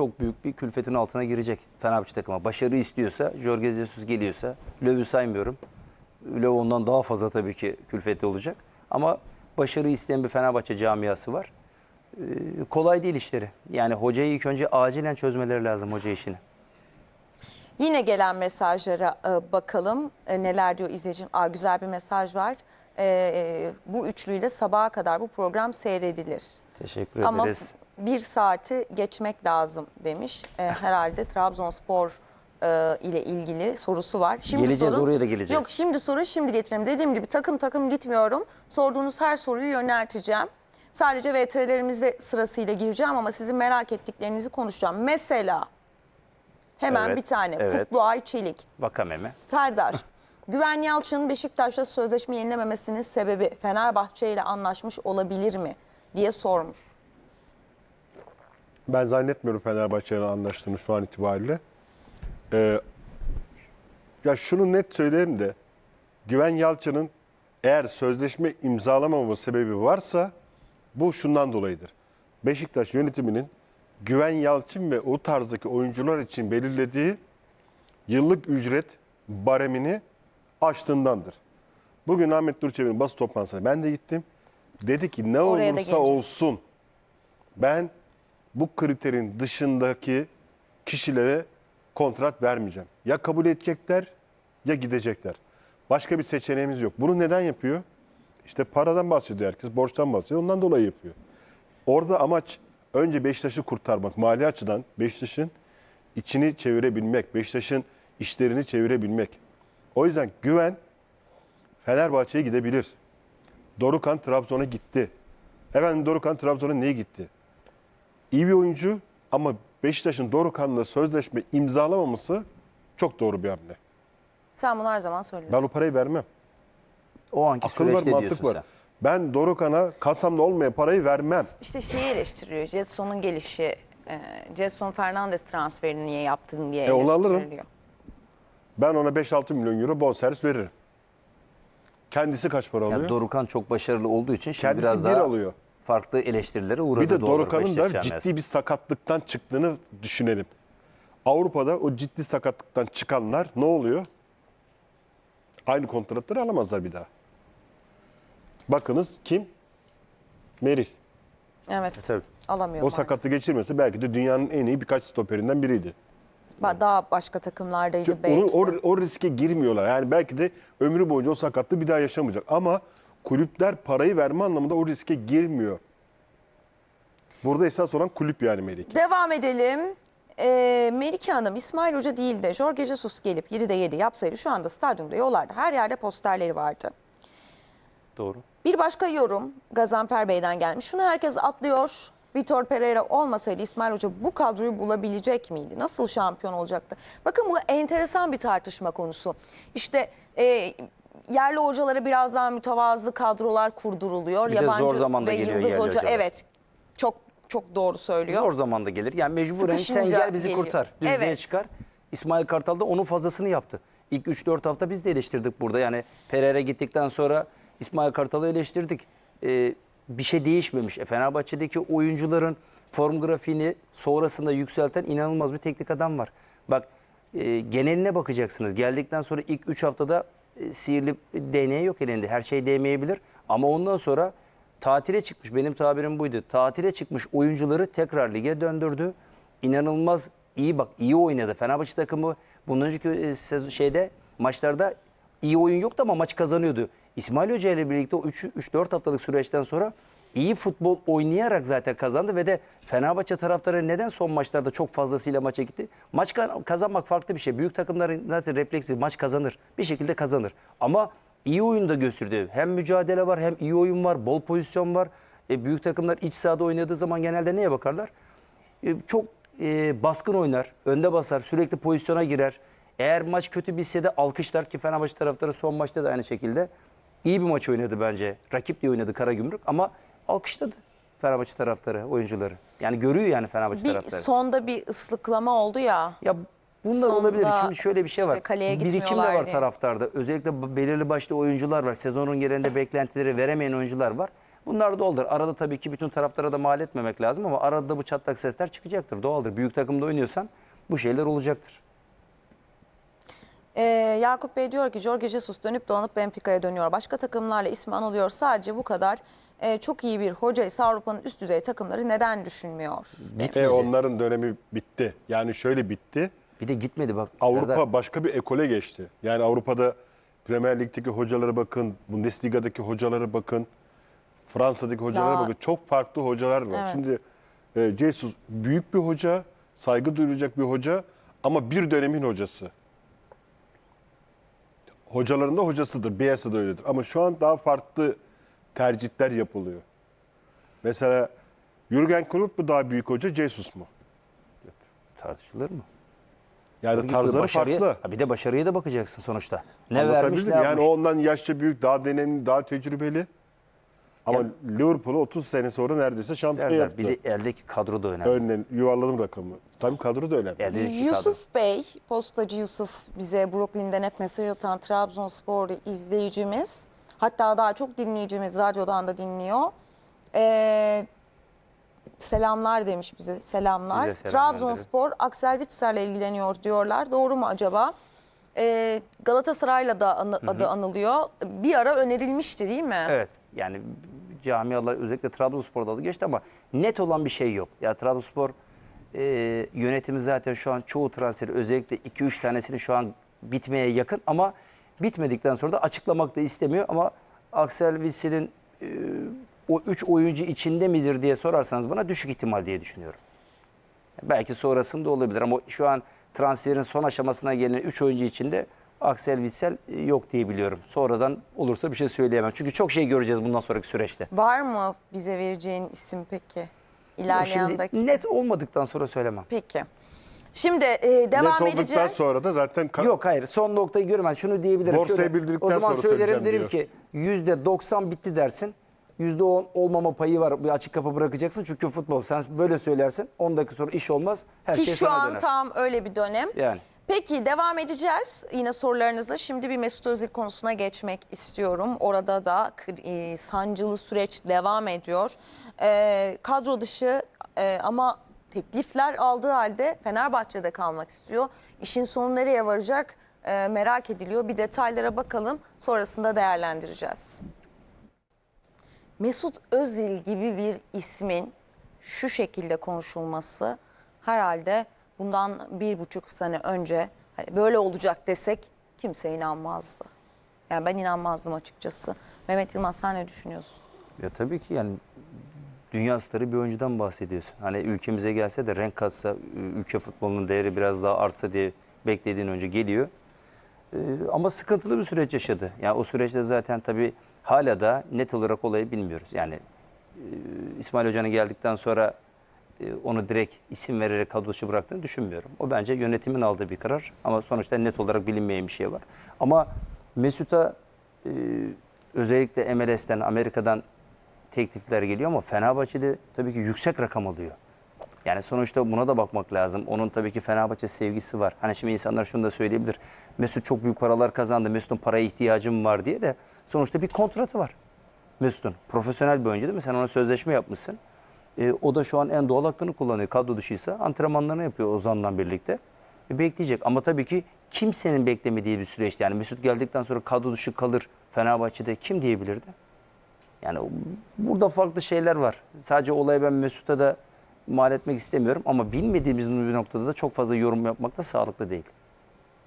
çok büyük bir külfetin altına girecek Fenerbahçe takıma. Başarı istiyorsa, Jorge Jesus geliyorsa, Löw'ü saymıyorum. Löw ondan daha fazla tabii ki külfetli olacak. Ama başarı isteyen bir Fenerbahçe camiası var. Ee, kolay değil işleri. Yani hocayı ilk önce acilen çözmeleri lazım hoca işini. Yine gelen mesajlara e, bakalım. E, neler diyor izleyicim? Aa, güzel bir mesaj var. E, e, bu üçlüyle sabaha kadar bu program seyredilir. Teşekkür Ama ederiz. Bir saati geçmek lazım demiş. E, herhalde Trabzonspor e, ile ilgili sorusu var. Şimdi Geleceğiz, oraya da geleceğiz. Yok şimdi soru şimdi getirelim. Dediğim gibi takım takım gitmiyorum. Sorduğunuz her soruyu yönelteceğim. Sadece VTR'lerimize sırasıyla gireceğim ama sizin merak ettiklerinizi konuşacağım. Mesela hemen Evet, bir tane evet. Kutluay Çelik. Vakameme. Serdar. Güven Yalçın'ın Beşiktaş'ta sözleşme yenilememesinin sebebi Fenerbahçe ile anlaşmış olabilir mi diye sormuş. Ben zannetmiyorum Fenerbahçe'yle anlaştığını şu an itibariyle. Ee, ya şunu net söyleyeyim de Güven Yalçın'ın eğer sözleşme imzalamama sebebi varsa bu şundan dolayıdır. Beşiktaş yönetiminin Güven Yalçın ve o tarzdaki oyuncular için belirlediği yıllık ücret baremini aştığındandır. Bugün Ahmet Durçevi'nin basın toplantısına ben de gittim. Dedi ki ne Oraya olursa olsun ben bu kriterin dışındaki kişilere kontrat vermeyeceğim. Ya kabul edecekler ya gidecekler. Başka bir seçeneğimiz yok. Bunu neden yapıyor? İşte paradan bahsediyor herkes, borçtan bahsediyor. Ondan dolayı yapıyor. Orada amaç önce Beşiktaş'ı kurtarmak. Mali açıdan Beşiktaş'ın içini çevirebilmek. Beşiktaş'ın işlerini çevirebilmek. O yüzden güven Fenerbahçe'ye gidebilir. Dorukan Trabzon'a gitti. Efendim Dorukan Trabzon'a niye gitti? İyi bir oyuncu ama Beşiktaş'ın Dorukan'la sözleşme imzalamaması çok doğru bir hamle. Sen bunu her zaman söylüyorsun. Ben o parayı vermem. O anki Akıl var, süreçte mantık diyorsun var. sen. Ben Dorukan'a kasamda olmayan parayı vermem. İşte şeyi eleştiriyor. Jetson'un gelişi, e, Jetson Fernandes transferini niye yaptın diye E, onu alırım. eleştiriliyor. Ben ona 5-6 milyon euro bonservis veririm. Kendisi kaç para alıyor? Ya Dorukan çok başarılı olduğu için şimdi Kendisi biraz bir daha alıyor. Farklı eleştirilere uğradı. bir de Dorukan'ın da ciddi bir sakatlıktan çıktığını düşünelim. Avrupa'da o ciddi sakatlıktan çıkanlar ne oluyor? Aynı kontratları alamazlar bir daha. Bakınız kim? Merih. Evet. Tabii. Alamıyor O maalesef. sakatlığı geçirmese belki de dünyanın en iyi birkaç stoperinden biriydi. Daha başka takımlardaydı Çünkü belki. onu, o, o riske girmiyorlar. Yani belki de ömrü boyunca o sakatlığı bir daha yaşamayacak. Ama kulüpler parayı verme anlamında o riske girmiyor. Burada esas olan kulüp yani Melike. Devam edelim. Ee, Melike Hanım İsmail Hoca değil de Jorge Jesus gelip 7'de 7 yapsaydı şu anda stadyumda yollarda her yerde posterleri vardı. Doğru. Bir başka yorum Gazanfer Bey'den gelmiş. Şunu herkes atlıyor. Vitor Pereira olmasaydı İsmail Hoca bu kadroyu bulabilecek miydi? Nasıl şampiyon olacaktı? Bakın bu enteresan bir tartışma konusu. İşte e, yerli hocalara biraz daha mütevazı kadrolar kurduruluyor. Bir de zor zamanda ve geliyor Yıldız yerli Hoca hocalar. evet çok çok doğru söylüyor. Zor zamanda gelir. Yani mecburen sen gel bizi geliyor. kurtar. Düzlüğe Evet. çıkar. İsmail Kartal da onun fazlasını yaptı. İlk 3-4 hafta biz de eleştirdik burada. Yani Pereira gittikten sonra İsmail Kartal'ı eleştirdik. Ee, bir şey değişmemiş. E, Fenerbahçe'deki oyuncuların form grafiğini sonrasında yükselten inanılmaz bir teknik adam var. Bak e, geneline bakacaksınız. Geldikten sonra ilk 3 haftada sihirli değneği yok elinde. Her şey değmeyebilir. Ama ondan sonra tatile çıkmış. Benim tabirim buydu. Tatile çıkmış oyuncuları tekrar lige döndürdü. İnanılmaz iyi bak iyi oynadı. Fenerbahçe takımı bundan önceki e, şeyde maçlarda iyi oyun yoktu ama maç kazanıyordu. İsmail Hoca ile birlikte o 3-4 haftalık süreçten sonra iyi futbol oynayarak zaten kazandı ve de Fenerbahçe taraftarı neden son maçlarda çok fazlasıyla maça gitti? Maç ka- kazanmak farklı bir şey. Büyük takımların nasıl refleksi maç kazanır. Bir şekilde kazanır. Ama iyi oyun da gösterdi. Hem mücadele var hem iyi oyun var, bol pozisyon var. E, büyük takımlar iç sahada oynadığı zaman genelde neye bakarlar? E, çok e, baskın oynar, önde basar, sürekli pozisyona girer. Eğer maç kötü bitse de alkışlar ki Fenerbahçe taraftarı son maçta da aynı şekilde iyi bir maç oynadı bence. Rakip diye oynadı Karagümrük ama alkışladı Fenerbahçe taraftarı, oyuncuları. Yani görüyor yani Fenerbahçe Bir taraftarı. sonda bir ıslıklama oldu ya. Ya bunlar olabilir. Şimdi şöyle bir şey işte var. kaleye Birikim de var diye. taraftarda. Özellikle belirli başlı oyuncular var. Sezonun genelinde beklentileri veremeyen oyuncular var. Bunlar doğaldır. Arada tabii ki bütün taraflara da mal etmemek lazım ama arada da bu çatlak sesler çıkacaktır. Doğaldır. Büyük takımda oynuyorsan bu şeyler olacaktır. Ee, Yakup Bey diyor ki Jorge Jesus dönüp dolanıp Benfica'ya dönüyor. Başka takımlarla ismi anılıyor. Sadece bu kadar e, çok iyi bir hoca ise Avrupa'nın üst düzey takımları neden düşünmüyor? E onların dönemi bitti. Yani şöyle bitti. Bir de gitmedi bak. Avrupa Serdar. başka bir ekole geçti. Yani Avrupa'da Premier Lig'deki hocalara bakın, Bundesliga'daki hocalara bakın, Fransa'daki hocalara Daha- bakın. Çok farklı hocalar var. Evet. Şimdi e, Jesus büyük bir hoca, saygı duyulacak bir hoca ama bir dönemin hocası. Hocaların da hocasıdır. Bielsa da öyledir. Ama şu an daha farklı tercihler yapılıyor. Mesela Jurgen Klopp mu daha büyük hoca, Jesus mu? tartışılır mı? Yani tarzları Başarıya- farklı. Ha bir de başarıya da bakacaksın sonuçta. Ne vermiş Anlatabildim ne yapmış. Yani o ondan yaşça büyük, daha deneyimli, daha tecrübeli. Ama Liverpool'u 30 sene sonra neredeyse şampiyon Serdar yaptı. bir de eldeki kadro da önemli. Örneğin yuvarladım rakamı. Tabii kadro da önemli. Eldeki kadro. Yusuf Bey, postacı Yusuf bize Brooklyn'den hep mesaj atan Trabzonspor izleyicimiz. Hatta daha çok dinleyicimiz radyodan da dinliyor. Ee, selamlar demiş bize selamlar. Bize selamlar Trabzonspor Axel Witser'le ilgileniyor diyorlar. Doğru mu acaba? Ee, Galatasaray'la da anı- adı anılıyor. Bir ara önerilmişti değil mi? Evet yani camialar özellikle Trabzonspor'da adı geçti ama net olan bir şey yok. Ya Trabzonspor e, yönetimi zaten şu an çoğu transferi özellikle 2-3 tanesini şu an bitmeye yakın ama bitmedikten sonra da açıklamak da istemiyor ama Axel Witsel'in e, o 3 oyuncu içinde midir diye sorarsanız bana düşük ihtimal diye düşünüyorum. Belki sonrasında olabilir ama şu an transferin son aşamasına gelen 3 oyuncu içinde Axel Witsel yok diye biliyorum. Sonradan olursa bir şey söyleyemem. Çünkü çok şey göreceğiz bundan sonraki süreçte. Var mı bize vereceğin isim peki? İlerleyen Şimdi dakika. net olmadıktan sonra söylemem. Peki. Şimdi e, devam Net olduktan edeceğiz. sonra da zaten ka- Yok hayır son noktayı görmem. Şunu diyebilirim. Borsayı Şöyle, bildirdikten O zaman sonra söylerim söyleyeceğim derim ki %90 bitti dersin. %10 olmama payı var. Bir açık kapı bırakacaksın. Çünkü futbol sen böyle söylersin. 10 dakika sonra iş olmaz. Her Ki şey şu sana an döner. tam öyle bir dönem. Yani. Peki devam edeceğiz yine sorularınızla. Şimdi bir Mesut Özil konusuna geçmek istiyorum. Orada da kri- e, sancılı süreç devam ediyor. E, kadro dışı e, ama teklifler aldığı halde Fenerbahçe'de kalmak istiyor. İşin sonu nereye varacak e, merak ediliyor. Bir detaylara bakalım sonrasında değerlendireceğiz. Mesut Özil gibi bir ismin şu şekilde konuşulması herhalde bundan bir buçuk sene önce hani böyle olacak desek kimse inanmazdı. Yani ben inanmazdım açıkçası. Mehmet Yılmaz sen ne düşünüyorsun? Ya tabii ki yani dünya starı bir oyuncudan bahsediyorsun. Hani ülkemize gelse de renk katsa, ülke futbolunun değeri biraz daha artsa diye beklediğin önce geliyor. Ee, ama sıkıntılı bir süreç yaşadı. Yani o süreçte zaten tabii hala da net olarak olayı bilmiyoruz. Yani e, İsmail Hoca'nın geldikten sonra e, onu direkt isim vererek kadro bıraktığını düşünmüyorum. O bence yönetimin aldığı bir karar ama sonuçta net olarak bilinmeyen bir şey var. Ama Mesut'a e, özellikle MLS'ten, Amerika'dan teklifler geliyor ama Fenerbahçe'de tabii ki yüksek rakam alıyor. Yani sonuçta buna da bakmak lazım. Onun tabii ki Fenerbahçe sevgisi var. Hani şimdi insanlar şunu da söyleyebilir. Mesut çok büyük paralar kazandı. Mesut'un paraya ihtiyacım var diye de sonuçta bir kontratı var. Mesut'un. Profesyonel bir oyuncu değil mi? Sen ona sözleşme yapmışsın. E, o da şu an en doğal hakkını kullanıyor. Kadro dışıysa antrenmanlarını yapıyor Ozan'la birlikte. E, bekleyecek. Ama tabii ki kimsenin beklemediği bir süreçti. Yani Mesut geldikten sonra kadro dışı kalır Fenerbahçe'de kim diyebilirdi? Yani burada farklı şeyler var. Sadece olayı ben Mesut'a da mal etmek istemiyorum ama bilmediğimiz bir noktada da çok fazla yorum yapmak da sağlıklı değil.